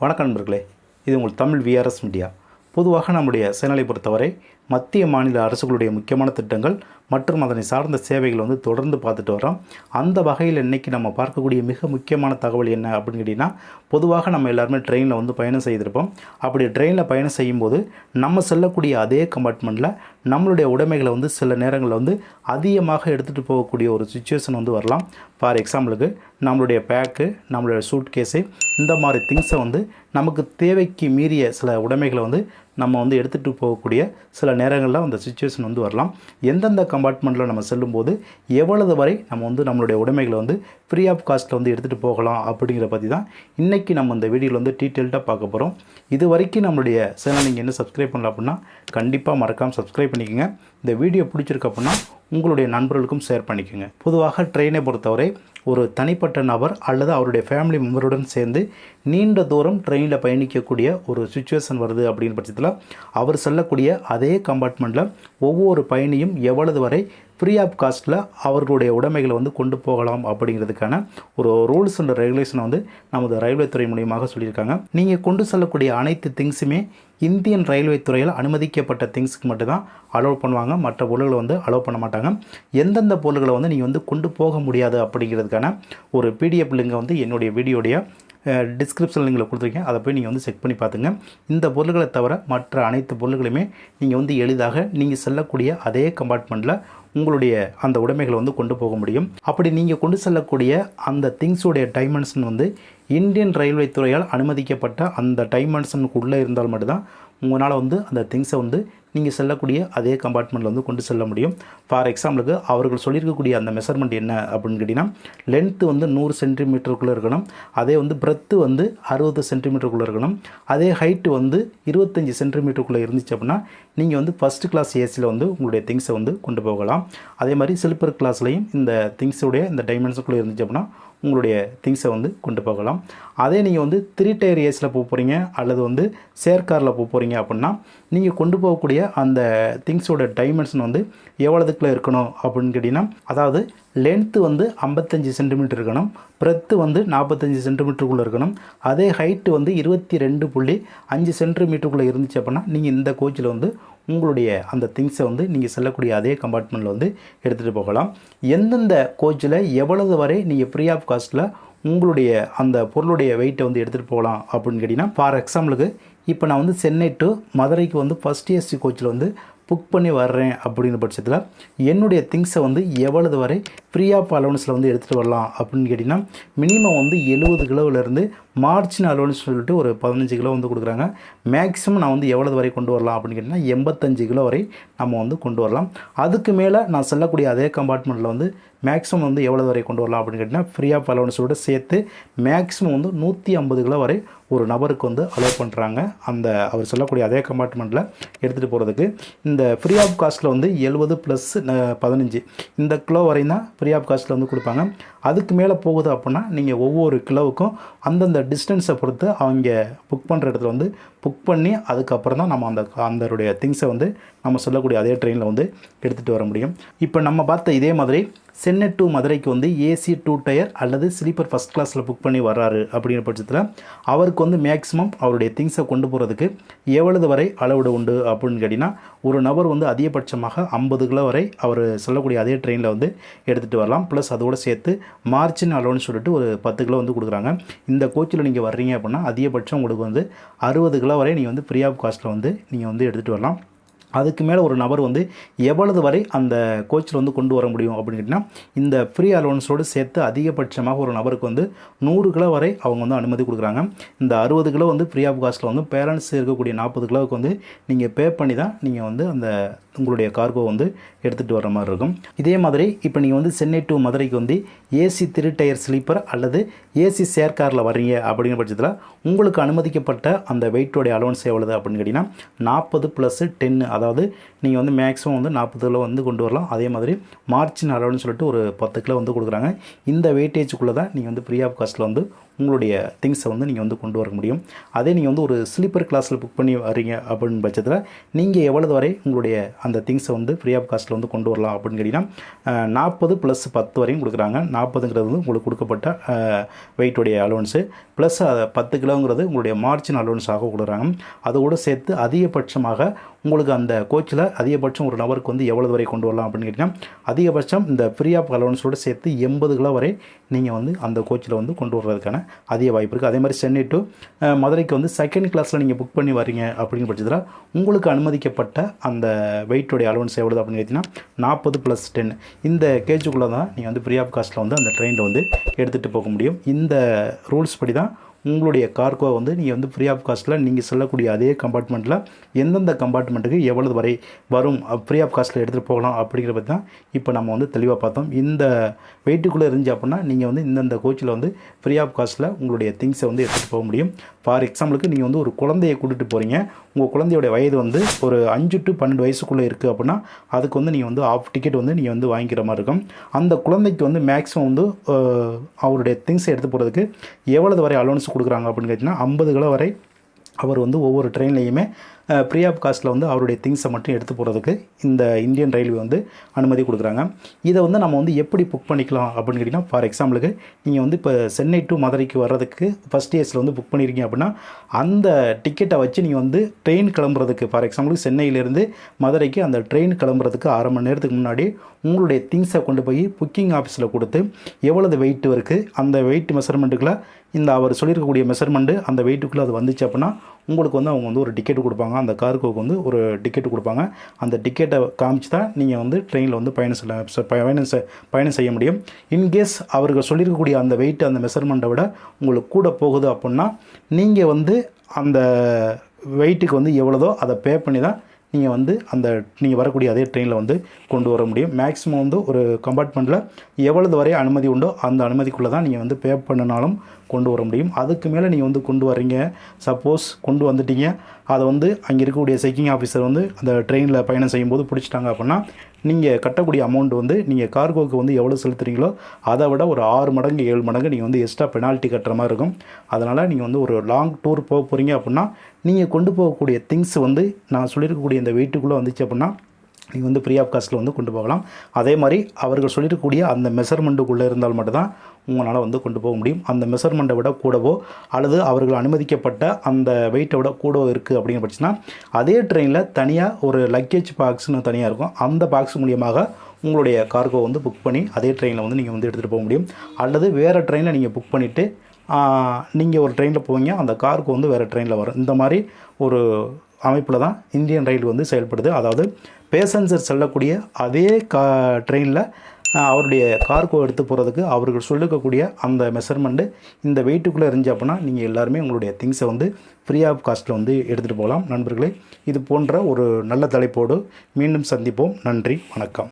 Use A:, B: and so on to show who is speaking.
A: வணக்கம் நண்பர்களே இது உங்கள் தமிழ் விஆர்எஸ் மீடியா பொதுவாக நம்முடைய சேனலை பொறுத்தவரை மத்திய மாநில அரசுகளுடைய முக்கியமான திட்டங்கள் மற்றும் அதனை சார்ந்த சேவைகள் வந்து தொடர்ந்து பார்த்துட்டு வரோம் அந்த வகையில் இன்றைக்கி நம்ம பார்க்கக்கூடிய மிக முக்கியமான தகவல் என்ன அப்படின்னு கேட்டிங்கன்னா பொதுவாக நம்ம எல்லாருமே ட்ரெயினில் வந்து பயணம் செய்திருப்போம். அப்படி ட்ரெயினில் பயணம் செய்யும்போது நம்ம செல்லக்கூடிய அதே கம்பார்ட்மெண்ட்டில் நம்மளுடைய உடைமைகளை வந்து சில நேரங்களில் வந்து அதிகமாக எடுத்துகிட்டு போகக்கூடிய ஒரு சுச்சுவேஷன் வந்து வரலாம். ஃபார் எக்ஸாம்பிளுக்கு நம்மளுடைய பேக்கு நம்மளுடைய சூட் கேஸு இந்த மாதிரி திங்ஸை வந்து நமக்கு தேவைக்கு மீறிய சில உடைமைகளை வந்து நம்ம வந்து எடுத்துகிட்டு போகக்கூடிய சில நேரங்களில் அந்த சுச்சுவேஷன் வந்து வரலாம். எந்தெந்த கம்பார்ட்மெண்ட்டில் நம்ம செல்லும்போது எவ்வளவு வரை நம்ம வந்து நம்மளுடைய உடைமைகளை வந்து ஃப்ரீ ஆஃப் காஸ்ட்டில் வந்து எடுத்துகிட்டு போகலாம் அப்படிங்கிற பற்றி தான் இன்றைக்கி நம்ம இந்த வீடியோவில் வந்து டீட்டெயில்டாக பார்க்க போகிறோம் இது வரைக்கும் நம்மளுடைய சேனல் நீங்கள் என்ன சப்ஸ்கிரைப் பண்ணல அப்படின்னா கண்டிப்பாக மறக்காமல் சப்ஸ்கிரைப் பண்ணிக்கோங்க. இந்த வீடியோ பிடிச்சிருக்கு அப்படின்னா உங்களுடைய நண்பர்களுக்கும் ஷேர் பண்ணிக்கோங்க. பொதுவாக ட்ரெயினை பொறுத்தவரை ஒரு தனிப்பட்ட நபர் அல்லது அவருடைய ஃபேமிலி மெம்பருடன் சேர்ந்து நீண்ட தூரம் ட்ரெயினில் பயணிக்கக்கூடிய ஒரு சுச்சுவேஷன் வருது அப்படின்னு பட்சத்தில் அவர் செல்லக்கூடிய அதே கம்பார்ட்மெண்ட்டில் ஒவ்வொரு பயணியும் எவ்வளவு வரை ஃப்ரீ ஆஃப் காஸ்ட்டில் அவர்களுடைய உடைமைகளை வந்து கொண்டு போகலாம் அப்படிங்கிறதுக்கான ஒரு ரூல்ஸ் அண்ட் ரெகுலேஷனை வந்து நமது ரயில்வே துறை மூலியமாக சொல்லியிருக்காங்க. நீங்கள் கொண்டு செல்லக்கூடிய அனைத்து திங்ஸுமே இந்தியன் ரயில்வே துறையில் அனுமதிக்கப்பட்ட திங்ஸுக்கு மட்டும்தான் அலோவ் பண்ணுவாங்க. மற்ற பொருள்களை வந்து அலோவ் பண்ண மாட்டாங்க. எந்தெந்த பொருள்களை வந்து நீங்கள் வந்து கொண்டு போக முடியாது அப்படிங்கிறதுக்கான ஒரு பிடிஎஃப் லிங்கை வந்து என்னுடைய வீடியோடைய டிஸ்கிரிப்ஷன் லிங்கில் கொடுத்துருக்கேன். அதை போய் நீங்கள் வந்து செக் பண்ணி பார்த்துங்க. இந்த பொருள்களை தவிர மற்ற அனைத்து பொருள்களையுமே நீங்கள் வந்து எளிதாக நீங்கள் செல்லக்கூடிய அதே கம்பார்ட்மெண்ட்டில் உங்களுடைய அந்த உடைமைகளை வந்து கொண்டு போக முடியும். அப்படி நீங்கள் கொண்டு செல்லக்கூடிய அந்த திங்ஸுடைய டைமென்ஷன் வந்து இந்தியன் ரயில்வே துறையால் அனுமதிக்கப்பட்ட அந்த டைமென்ஷனுக்குள்ளே இருந்தால் மட்டும்தான் உங்களால் வந்து அந்த திங்ஸை வந்து நீங்கள் செல்லக்கூடிய அதே கம்பார்ட்மெண்ட்டில் வந்து கொண்டு செல்ல முடியும். ஃபார் எக்ஸாம்பிளுக்கு அவர்கள் சொல்லியிருக்கக்கூடிய அந்த மெஷர்மெண்ட் என்ன அப்படின்னு கேட்டிங்கன்னா லென்த்து வந்து நூறு சென்டிமீட்டருக்குள்ளே இருக்கணும். அதே வந்து பிரெத்து வந்து அறுபது சென்டிமீட்டருக்குள்ளே இருக்கணும். அதே ஹைட்டு வந்து இருபத்தஞ்சி சென்டிமீட்டருக்குள்ளே இருந்துச்சு அப்படின்னா நீங்கள் வந்து ஃபஸ்ட்டு கிளாஸ் ஏசியில் வந்து உங்களுடைய திங்ஸை வந்து கொண்டு போகலாம். அதே மாதிரி ஸ்லிப்பர் கிளாஸ்லையும் இந்த திங்ஸுடைய இந்த டைமென்ஷனுக்குள்ளே இருந்துச்சு அப்படின்னா உங்களுடைய திங்ஸை வந்து கொண்டு போகலாம். அதே நீங்கள் வந்து த்ரீ டயர் ஏஸில் போக போகிறீங்க அல்லது வந்து சேர்க்காரில் போக போகிறீங்க அப்படின்னா நீங்கள் கொண்டு போகக்கூடிய அந்த திங்ஸோட டைமென்ஷன் வந்து எவ்வளோதுக்குள்ளே இருக்கணும் அப்படின்னு கேட்டிங்கன்னா அதாவது லென்த்து வந்து ஐம்பத்தஞ்சு சென்டிமீட்டர் இருக்கணும் பிரெத்து வந்து நாற்பத்தஞ்சு சென்டிமீட்டருக்குள்ளே இருக்கணும் அதே ஹைட்டு வந்து இருபத்தி ரெண்டு புள்ளி அஞ்சு சென்டிமீட்டருக்குள்ளே இருந்துச்சு அப்படின்னா நீங்கள் இந்த கோச்சில் வந்து உங்களுடைய அந்த திங்ஸை வந்து நீங்கள் செல்லக்கூடிய அதே கம்பார்ட்மெண்ட்டில் வந்து எடுத்துகிட்டு போகலாம். எந்தெந்த கோச்சில் எவ்வளவு வரை நீங்கள் ஃப்ரீ ஆஃப் காஸ்ட்டில் உங்களுடைய அந்த பொருளுடைய வெயிட்டை வந்து எடுத்துகிட்டு போகலாம் அப்படின்னு கேட்டிங்கன்னா ஃபார் எக்ஸாம்பிளுக்கு இப்போ நான் வந்து சென்னை டு மதுரைக்கு வந்து ஃபஸ்ட் ஏசி கோச்சில் வந்து புக் பண்ணி வர்றேன் அப்படிங்கிற பட்சத்தில் என்னுடைய திங்ஸை வந்து எவ்வளவு வரை ஃப்ரீ ஆஃப் அலவன்ஸில் வந்து எடுத்துகிட்டு வரலாம் அப்படின்னு கேட்டிங்கன்னா மினிமம் வந்து எழுபது கிலோவிலேருந்து மார்ஜின் அலவன்ஸ் சொல்லிட்டு ஒரு பதினஞ்சு கிலோ வந்து கொடுக்குறாங்க. மேக்ஸிமம் நான் வந்து எவ்வளவு வரை கொண்டு வரலாம் அப்படின்னு கேட்டிங்கன்னா எண்பத்தஞ்சு கிலோ வரை நம்ம வந்து கொண்டு வரலாம். அதுக்கு மேலே நான் செல்லக்கூடிய அதே கம்பார்ட்மெண்ட்டில் வந்து மேக்ஸிமம் வந்து எவ்வளோ வரை கொண்டு வரலாம் அப்படின்னு கேட்டிங்கன்னா ஃப்ரீ ஆஃப் அலவன்ஸோடு சேர்த்து மேக்ஸிமம் வந்து நூற்றி ஐம்பது கிலோ வரை ஒரு நபருக்கு வந்து அலோவ் பண்ணுறாங்க அந்த அவர் சொல்லக்கூடிய அதே கம்பார்ட்மெண்ட்டில் எடுத்துகிட்டு போகிறதுக்கு இந்த ஃப்ரீ ஆஃப் காஸ்ட்டில் வந்து எழுபது ப்ளஸ் பதினஞ்சு. இந்த கிலோ வரையும் தான் ஃப்ரீ ஆஃப் காஸ்ட்டில் வந்து கொடுப்பாங்க. அதுக்கு மேலே போகுது அப்படின்னா நீங்கள் ஒவ்வொரு கிலோவுக்கும் அந்தந்த டிஸ்டன்ஸை பொறுத்து அவங்க புக் பண்ணுற இடத்துல வந்து புக் பண்ணி அதுக்கப்புறம் தான் நம்ம அந்த அந்தருடைய திங்ஸை வந்து நம்ம சொல்லக்கூடிய அதே ட்ரெயினில் வந்து எடுத்துகிட்டு வர முடியும். இப்போ நம்ம பார்த்த இதே மாதிரி சென்னை டு மதுரைக்கு வந்து ஏசி டூ டயர் அல்லது ஸ்லீப்பர் ஃபஸ்ட் கிளாஸில் புக் பண்ணி வர்றாரு அப்படிங்கிற பட்சத்தில் அவருக்கு வந்து மேக்ஸிமம் அவருடைய திங்ஸை கொண்டு போகிறதுக்கு எவ்வளவு வரை அளவுடு உண்டு அப்படின்னு கேட்டிங்கன்னா ஒரு நபர் வந்து அதிகபட்சமாக ஐம்பது கிலோ வரை அவர் சொல்லக்கூடிய அதே ட்ரெயினில் வந்து எடுத்துகிட்டு வரலாம். ப்ளஸ் அதோடு சேர்த்து மார்ஜின் அலோன்னு சொல்லிட்டு ஒரு பத்து கிலோ வந்து கொடுக்குறாங்க. இந்த கோச்சில் நீங்கள் வர்றீங்க அப்படின்னா அதிகபட்சம் உங்களுக்கு வந்து அறுபது கிலோ வரை நீங்கள் வந்து ஃப்ரீ ஆஃப் காஸ்ட்டில் வந்து நீங்கள் வந்து எடுத்துகிட்டு வரலாம். அதுக்கு மேலே ஒரு நபர் வந்து எவ்வளவு வரை அந்த கோச்சில் வந்து கொண்டு வர முடியும் அப்படின்னு கேட்டிங்கன்னா இந்த ஃப்ரீ அலோன்ஸோடு சேர்த்து அதிகபட்சமாக ஒரு நபருக்கு வந்து நூறு கிலோ வரை அவங்க வந்து அனுமதி கொடுக்குறாங்க. இந்த அறுபது கிலோ வந்து ஃப்ரீ ஆஃப் காஸ்ட்டில் வந்து பேரண்ட்ஸ் இருக்கக்கூடிய நாற்பது கிலோவுக்கு வந்து நீங்கள் பே பண்ணி தான் நீங்கள் வந்து அந்த உங்களுடைய கார்கோ வந்து எடுத்துகிட்டு வர மாதிரி இருக்கும். இதே மாதிரி இப்போ நீங்கள் வந்து சென்னை டு மதுரைக்கு வந்து ஏசி திரு டயர் ஸ்லீப்பர் அல்லது ஏசி சேர் காரில் வர்றீங்க அப்படிங்கிற பட்சத்தில் உங்களுக்கு அனுமதிக்கப்பட்ட அந்த வெயிட்டோடைய அலோன்ஸ் எவ்வளவு அப்படின்னு கேட்டிங்கன்னா நாற்பது ப்ளஸ் டென்னு அதாவது அதாவது நீங்கள் வந்து மேக்ஸிமம் வந்து நாற்பது கிலோ வந்து கொண்டு வரலாம். அதே மாதிரி மார்ச்சின் அளவுன்னு சொல்லிட்டு ஒரு பத்து கிலோ வந்து கொடுக்குறாங்க. இந்த வெயிட்டேஜுக்குள்ளே தான் நீங்கள் வந்து ஃப்ரீ ஆஃப் காஸ்ட்டில் வந்து உங்களுடைய திங்ஸை வந்து நீங்கள் வந்து கொண்டு வர முடியும். அதே நீங்கள் வந்து ஒரு ஸ்லீப்பர் கிளாஸில் புக் பண்ணி வரீங்க அப்படின்னு பட்சத்தில் நீங்கள் எவ்வளவு வரை உங்களுடைய அந்த திங்ஸை வந்து ஃப்ரீ ஆஃப் காஸ்ட்டில் வந்து கொண்டு வரலாம் அப்படின்னு கேட்டிங்கன்னா நாற்பது ப்ளஸ் பத்து வரையும் கொடுக்குறாங்க. நாற்பதுங்கிறது வந்து உங்களுக்கு கொடுக்கப்பட்ட வெயிட்டுடைய அலோன்ஸு ப்ளஸ் பத்து கிலோங்கிறது உங்களுடைய மார்ஜின் அலோன்ஸாக கொடுக்குறாங்க. அதோடு சேர்த்து அதிகபட்சமாக உங்களுக்கு அந்த கோச்சில் அதிகபட்சம் ஒரு நபருக்கு வந்து எவ்வளவு வரை கொண்டு வரலாம் அப்படின்னு கேட்டிங்கன்னா அதிகபட்சம் இந்த ஃப்ரீ ஆஃப் அலோன்ஸோடு சேர்த்து எண்பது கிலோ வரை நீங்கள் வந்து அந்த கோச்சில் வந்து கொண்டு வர்றதுக்கான அதிக வாய்ப்பு இருக்குது அதே மாதிரி சென்னை டு மதுரைக்கு வந்து செகண்ட் கிளாஸில் நீங்கள் புக் பண்ணி வரீங்க அப்படின்னு பட்சத்தில் உங்களுக்கு அனுமதிக்கப்பட்ட அந்த வெயிட்டோடைய அலவன்ஸ் எவ்வளவு அப்படின்னு கேட்டிங்கன்னா நாற்பது ப்ளஸ் டென் இந்த கேஜுக்குள்ளே தான் நீங்கள் வந்து ஃப்ரீ ஆஃப் காஸ்ட்டில் வந்து அந்த ட்ரெயினில் வந்து எடுத்துகிட்டு போக முடியும். இந்த ரூல்ஸ் படி தான் உங்களுடைய கார்கோ வந்து நீங்கள் வந்து ஃப்ரீ ஆஃப் காஸ்ட்டில் நீங்கள் செல்லக்கூடிய அதே கம்பார்ட்மெண்ட்டில் எந்தெந்த கம்பார்ட்மெண்ட்டுக்கு எவ்வளவு வரை வரும் ஃப்ரீ ஆஃப் காஸ்ட்டில் எடுத்துகிட்டு போகலாம் அப்படிங்கிற பற்றி தான் இப்போ நம்ம வந்து தெளிவாக பார்த்தோம். இந்த வெயிட்டுக்குள்ளே இருந்துச்சு அப்படின்னா நீங்கள் வந்து இந்தந்த கோச்சில் வந்து ஃப்ரீ ஆஃப் காஸ்ட்டில் உங்களுடைய திங்ஸை வந்து எடுத்துகிட்டு போக முடியும். ஃபார் எக்ஸாம்பிளுக்கு நீங்கள் வந்து ஒரு குழந்தையை கூட்டிகிட்டு போகிறீங்க உங்கள் குழந்தையோட வயது வந்து ஒரு அஞ்சு டு பன்னெண்டு வயசுக்குள்ளே இருக்குது அப்படின்னா அதுக்கு வந்து நீங்கள் வந்து ஆஃப் டிக்கெட் வந்து நீங்கள் வந்து வாங்கிக்கிற மாதிரி இருக்கும். அந்த குழந்தைக்கு வந்து மேக்ஸிமம் வந்து அவருடைய திங்ஸை எடுத்து போகிறதுக்கு எவ்வளவு வரை அலோன்ஸ் கொடுக்குறாங்க அப்படின்னு கேட்டிங்கன்னா ஐம்பது கிலோ வரை அவர் வந்து ஒவ்வொரு ட்ரெயின்லையுமே ஃப்ரீ ஆஃப் காஸ்ட்டில் வந்து அவருடைய திங்ஸை மட்டும் எடுத்து போகிறதுக்கு இந்த இந்தியன் ரயில்வே வந்து அனுமதி கொடுக்குறாங்க. இதை வந்து நம்ம வந்து எப்படி புக் பண்ணிக்கலாம் அப்படின்னு கேட்டிங்கன்னா ஃபார் எக்ஸாம்பிளுக்கு நீங்கள் வந்து இப்போ சென்னை டு மதுரைக்கு வர்றதுக்கு ஃபஸ்ட் இயர்ஸில் வந்து புக் பண்ணியிருக்கீங்க அப்படின்னா அந்த டிக்கெட்டை வச்சு நீங்கள் வந்து ட்ரெயின் கிளம்புறதுக்கு ஃபார் எக்ஸாம்பிளுக்கு சென்னையிலேருந்து மதுரைக்கு அந்த ட்ரெயின் கிளம்புறதுக்கு அரை மணி நேரத்துக்கு முன்னாடி உங்களுடைய திங்ஸை கொண்டு போய் புக்கிங் ஆஃபீஸில் கொடுத்து எவ்வளவு வெயிட் இருக்குது அந்த வெயிட் மெஷர்மெண்ட்டுக்குள்ளே இந்த அவர் சொல்லியிருக்கக்கூடிய மெஷர்மெண்ட்டு அந்த வெயிட்டுக்குள்ளே அது வந்துச்சு அப்படின்னா உங்களுக்கு வந்து அவங்க வந்து ஒரு டிக்கெட் கொடுப்பாங்க. அந்த கார்கோவுக்கு வந்து ஒரு டிக்கெட் கொடுப்பாங்க. அந்த டிக்கெட்டை காமிச்சு தான் நீங்கள் வந்து ட்ரெயினில் வந்து பயணம் செல்ல ச- பயணம் பயணம் செய்ய முடியும். இன்கேஸ் அவர்கள் சொல்லியிருக்கக்கூடிய அந்த வெயிட் அந்த மெஷர்மெண்ட்டை விட உங்களுக்கு கூட போகுது அப்படின்னா நீங்கள் வந்து அந்த வெயிட்டுக்கு வந்து எவ்வளோதோ அதை பே பண்ணி தான் நீங்கள் வந்து அந்த நீங்கள் வரக்கூடிய அதே ட்ரெயினில் வந்து கொண்டு வர முடியும். மேக்ஸிமம் வந்து ஒரு கம்பார்ட்மெண்ட்டில் எவ்வளவு வரை அனுமதி உண்டோ அந்த அனுமதிக்குள்ளே தான் நீங்கள் வந்து பே பண்ணினாலும் கொண்டு வர முடியும். அதுக்கு மேலே நீங்கள் வந்து கொண்டு வரீங்க சப்போஸ் கொண்டு வந்துட்டீங்க. அதை வந்து அங்கே இருக்கக்கூடிய செக்கிங் ஆஃபீஸர் வந்து அந்த ட்ரெயினில் பயணம் செய்யும்போது பிடிச்சிட்டாங்க அப்படின்னா நீங்கள் கட்டக்கூடிய அமௌண்ட் வந்து நீங்கள் கார்கோவுக்கு வந்து எவ்வளோ செலுத்துறீங்களோ அதை விட ஒரு ஆறு மடங்கு ஏழு மடங்கு நீங்கள் வந்து எக்ஸ்ட்ரா பெனால்ட்டி கட்டுற மாதிரி இருக்கும். அதனால் நீங்கள் வந்து ஒரு லாங் டூர் போக போகிறீங்க அப்படின்னா நீங்கள் கொண்டு போகக்கூடிய திங்ஸ் வந்து நான் சொல்லியிருக்கக்கூடிய இந்த வெயிட்டுக்குள்ளே வந்துச்சு அப்படின்னா நீங்கள் வந்து ஃப்ரீ ஆஃப் காஸ்ட்டில் வந்து கொண்டு போகலாம். அதே மாதிரி அவர்கள் சொல்லியிருக்கக்கூடிய அந்த மெஷர்மெண்ட்டுக்குள்ளே இருந்தால் மட்டும்தான் உங்களால் வந்து கொண்டு போக முடியும். அந்த மெஷர்மெண்ட்டை விட கூடவோ அல்லது அவர்கள் அனுமதிக்கப்பட்ட அந்த வெயிட்டை விட கூடவோ இருக்குது அப்படிங்கிற பட்சம்னா அதே ட்ரெயினில் தனியாக ஒரு லக்கேஜ் பாக்ஸ்னு தனியாக இருக்கும். அந்த பாக்ஸ் மூலியமாக உங்களுடைய கார்கோ வந்து புக் பண்ணி அதே ட்ரெயினில் வந்து நீங்கள் வந்து எடுத்துகிட்டு போக முடியும். அல்லது வேறு ட்ரெயினில் நீங்கள் புக் பண்ணிவிட்டு நீங்கள் ஒரு ட்ரெயினில் போவீங்க. அந்த கார்கோ வந்து வேறு ட்ரெயினில் வரும். இந்த மாதிரி ஒரு அமைப்பில் தான் இந்தியன் ரயில் வந்து செயல்படுது. அதாவது பேசஞ்சர் செல்லக்கூடிய அதே கா ட்ரெயினில் அவருடைய கார்கோ எடுத்து போகிறதுக்கு அவர்கள் சொல்லிக்கக்கூடிய அந்த மெஷர்மெண்ட்டு இந்த வெயிட்டுக்குள்ளே இருந்துச்சு அப்படின்னா நீங்கள் எல்லாருமே உங்களுடைய திங்ஸை வந்து ஃப்ரீ ஆஃப் காஸ்ட்டில் வந்து எடுத்துகிட்டு போகலாம். நண்பர்களே இது போன்ற ஒரு நல்ல தலைப்போடு மீண்டும் சந்திப்போம். நன்றி வணக்கம்.